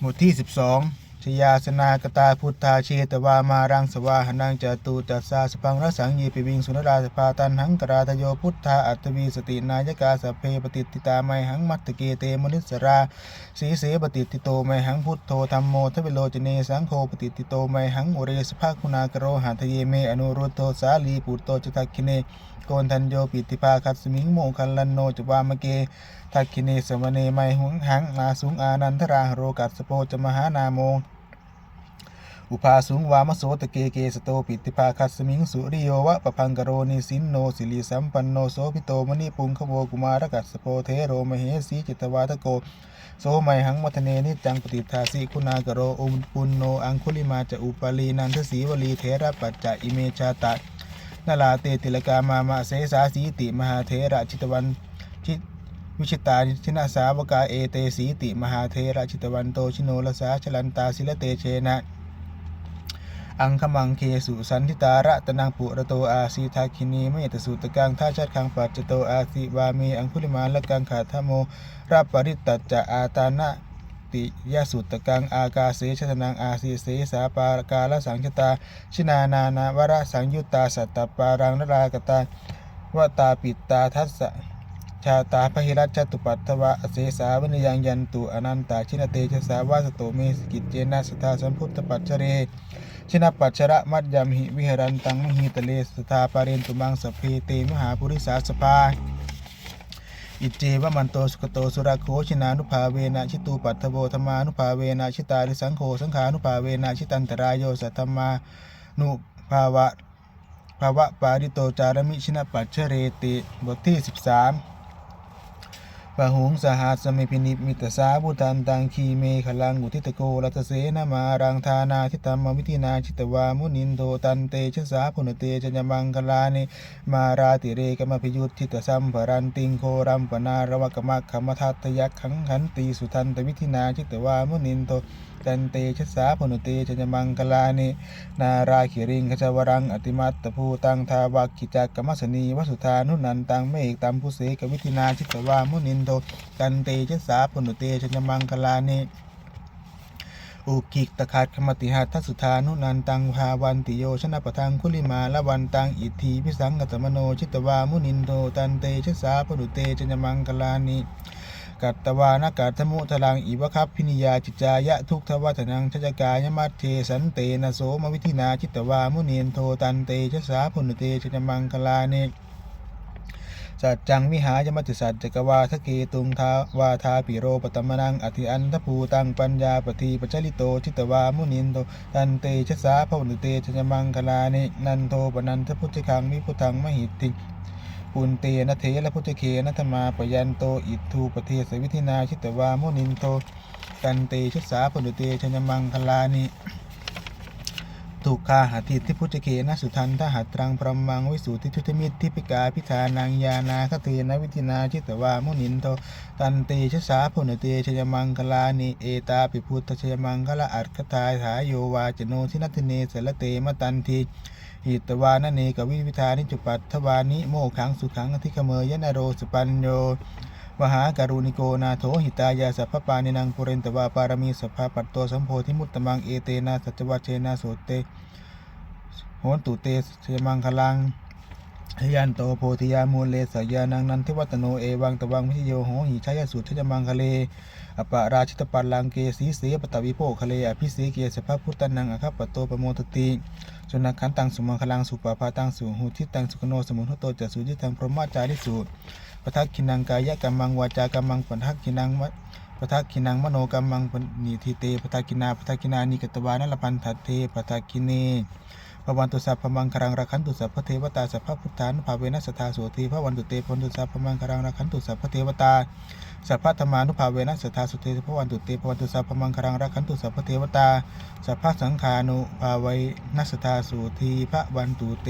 หมวดที่ 12ชยาสนากตาพุทธาเชตวามารังสวาหนังจตุจัสสาสปังรสังยีปิวิงสุนราสภาตันหังกราทโยพุทธาอัตวีสตินายกาสเพปฏิติตาไมหังมัตตเกเตมนิสราสีเสปฏิติโตไมหังพุทโธธรรมโมทวิโลจเนสังโฆปฏิติโตไมหังอุเรสภาคุณากโรหัตเยเมอนุรุตโตสาลีปุตโตจทักขิเน โกนทันโยปิติภาคัสมิงโมคันลันโนจวามะเกทักขิเนสมเนไมหุงหังอาสุงอานันทราโรกัสสโปจมหานาโมอุปาสุงวามโสตเกเกสโตปิติภาคัสมิงสุริโยวะปะพังกโรนิสินโนสิริสัมปันโนโสพิโตมณีปุงขโวกุมารกัสสโปเทโรมเหสีจิตวาทโกโสไมหังมัทเนนิจังปฏิทาสิคุณากโรอุมปุนโนอังคุลิมาจะอุปาลีนันทสีวลีเทระปัจจะอิเมชาตะ นาลาเตติลกามามาเสสาสีติมหาเทระจิตวันชิวิชิตาชินาสาวกาเอเตสีติมหาเทระจิตวันโตชิโนลสาชลันตาศิลเตเชนะอังคมังเคสุสันทิตาระตนังปุระโตอาสีทาคินีเมตสุตกังท่าชัดคังปัจจโตอาสิวามีอังคุลิมาละกังขาทโมราปริตตัจจะอาตานะ ติยาสุตกัง อากาเสชตนัง อาสีเสสาปากาลสังชตา ชินานานาวระสังยุตตา สัตตปารังนรากตาวตาปิตาทัสสะชาตาพหิรัชตุปัตถวะเสสาวนิยังยันตุอนันตาชินเตชะสาวาสโตเมสกิจเจนะสทาสัมพุทธปัจเจเรชินปัจฉระมัจยมหิวิหรันตังมหิตเลสทาปาเรนตุมังสพเพเตมหาปุริสาสภา อิเจวะมันโตสุกโตสุราโคชินานุภาเวนะชิตูปัตถโบธรรมานุภาเวนะชิตาริสังโฆสังขานุภาเวนะชิตันตรายโยสัทธรรมานุภาวะภาวะปาริโตจารมิชินปัจเชเรติบทที่ 13 ปะหงสหัสมิพินิมิตสาบุตันตังคีเมขลังอุทิตโกรัตเสนามารังธานาทิตัมมวิธินาชิตวามุนินโทตันเตชะสาพุนเตจัญมังคลานิมาราติเรกมพิยุทธิตสัมภรันติงโครัมปนารวกมะขมทัตยักขังขันตีสุทันตวิธินาจิตวามุนินโตจันเตชะสาพนุเตชญมังคลานินาราขิริงขจวรังอติมัตตภูตังทาวักขิจักกมัสนีวสุธานุนันตังเมกตัมพุเสกวิธินาจิตวามุนินโตจันเตชะสาพนุเตชญมังคลานิอุกิกตะขาดขมติหัตทัสุธานุนันตังภาวันติโยชนะปะทังคุลิมาละวันตังอิทธิพิสังกตมโนชิตวามุนินโตตันเตชะสาปนุเตจญมังคลานิกัตตวานกัตถมุทลังอิวคับพินิยาจิจายะทุกทวัฒนังชจกายมัตเทสันเตนะโสมวิธินาจิตวามุนินโทตันเตชะสาปนุเตจญมังคลานิ สัจจังวิหายมัติสัจจกวาทะเกตุงทาวาทาปิโรปตมนังอธิอันทภูตังปัญญาปฏิปจลิโตชิตวามุนินโตตันเตชะสาภวนุเตชะมังคลานินันโทปนันทพุทธิคังมิพุทธังมหิตติปุนเตนะเทละพุทธเคนะธรรมาปยันโตอิทูปเทสวิธินาชิตวามุนินโตตันเตชะสาภวนุเตชะมังคลานิ ตุคาหาทิทิพุทธเคนะสุทันทหัตรังพรหมังวิสุทิทุตมิตรทิปิกาพิธานังยานาคเทนะวิธินาชิตวามุนินโตตันเตชะสาพุนเตชยมังคลานิเอตาปิพุทธชยมังคละอัตคทายถาโยวาจโนทินัตเนสละเตมตันทีหิตวานเนกวิวิธานิจุปัตถวานิโมขังสุขังอธิคเมยนโรสปัญโย มหาการุณิโกนาโถหิตายาสัพพปานินังปุเรนตวาปารมีสัพพปัตโตสัมโพธิมุตตมังเอเตนะสัจวัชเชนะโสเตโหนตุเตเชมังคลังทยันโตโพธิยามูลเลสยานังนันทิวัตโนเอวังตวังวิทโยโหหิชายสุทธมังคะเลอปะราชิตปัลลังเกสีเสปตวิโภคะเลอภิเสเกสภพุทธนังอคัปปโตปโมทติสุนักขันตังสุมังคลังสุปปาตังสุหุทิตังสุขโนสมุทโตจัสุจิตังพรหมจาริสุ ปทักขินังกายกรรมังวาจากรรมังปทักขินังวะปทักขินังมโนกรรมังปณิทิเตปทักขินาปทักขินานิกตวานลพันธัตเตปทักขิเนพระวันตุสัพพมังครังรักขันตุสัพพเทวตาสัพพพุทธานุภาเวนัสทธาโสทีพระวันตุเตพนตุสัพพมังครังรักขันตุสัพพเทวตาสัพพธรรมานุภาเวนัสทธาสุเทพระวันตุเตพระวันตุสัพพมังครังรักขันตุสัพพเทวตาสัพพสังขานุภาเวนัสทธาสุทีพระวันตุเต